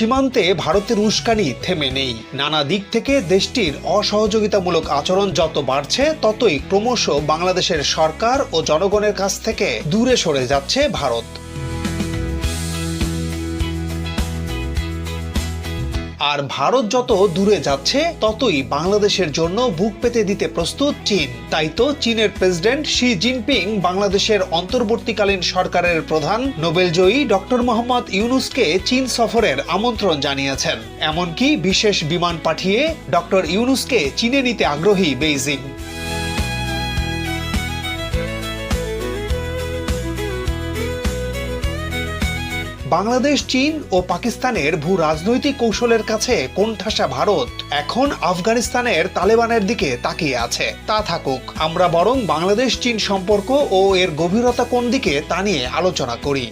সীমান্তে ভারতের উস্কানি থেমে নেই। নানা দিক থেকে দেশটির অসহযোগিতামূলক আচরণ যত বাড়ছে, ততই ক্রমশ বাংলাদেশের সরকার ও জনগণের কাছ থেকে দূরে সরে যাচ্ছে ভারত। আর ভারত যত দূরে যাচ্ছে, ততই বাংলাদেশের জন্য বুক পেতে দিতে প্রস্তুত চীন। তাই তো চীনের প্রেসিডেন্ট শি জিনপিং বাংলাদেশের অন্তর্বর্তীকালীন সরকারের প্রধান নোবেলজয়ী ডক্টর মোহাম্মদ ইউনুসকে চীন সফরের আমন্ত্রণ জানিয়েছেন। এমনকি বিশেষ বিমান পাঠিয়ে ডক্টর ইউনুসকে চীনে নিতে আগ্রহী বেইজিং। বাংলাদেশ, চীন ও পাকিস্তানের ভূ রাজনৈতিক কৌশলের কাছে কোণঠাসা ভারত এখন আফগানিস্তানের তালেবানের দিকে তাকিয়ে আছে। তা থাকুক, আমরা বরং বাংলাদেশ, চীন সম্পর্ক ও এর গভীরতা কোন দিকে তা নিয়ে আলোচনা করি।